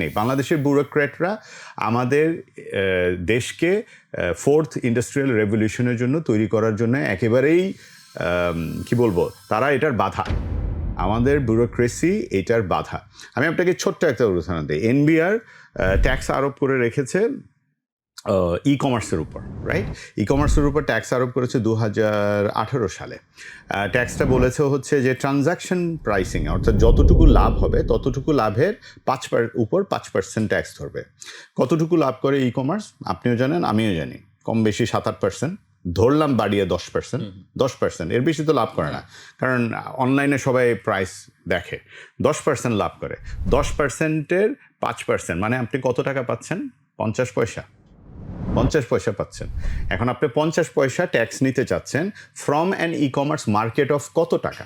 নেই। বাংলাদেশের ব্যুরোক্র্যাটরা আমাদের দেশকে ফোর্থ ইন্ডাস্ট্রিয়াল রেভলিউশনের জন্য তৈরি করার জন্য একেবারেই কি বলব, তারা এটার বাধা। আমাদের ব্যুরোক্রেসি এটার বাধা। আমি আপনাকে ছোট্ট একটা উদাহরণ দিই। এনবিআর ট্যাক্স আরোপ করে রেখেছে ই কমার্সের উপর রাইট ই কমার্সের উপর ট্যাক্স আরোপ করেছে দু হাজার আঠেরো সালে। ট্যাক্সটা বলেছে হচ্ছে যে ট্রানজাকশন প্রাইসিং অর্থাৎ যতটুকু লাভ হবে ততটুকু লাভের পাঁচ পার উপর পাঁচ পার্সেন্ট ট্যাক্স ধরবে। কতটুকু লাভ করে ই কমার্স আপনিও জানেন আমিও জানি। কম বেশি সাত আট পার্সেন্ট ধরলাম বাড়িয়ে দশ পার্সেন্ট দশ পার্সেন্ট এর বেশি তো লাভ করে না। কারণ অনলাইনে সবাই প্রাইস দেখে দশ পার্সেন্ট লাভ করে। দশ পার্সেন্টের পাঁচ পার্সেন্ট মানে আপনি কত টাকা পাচ্ছেন? পঞ্চাশ পয়সা। পঞ্চাশ পয়সা পাচ্ছেন। এখন আপনি পঞ্চাশ পয়সা ট্যাক্স নিতে চাচ্ছেন from and e commerce market of কত টাকা?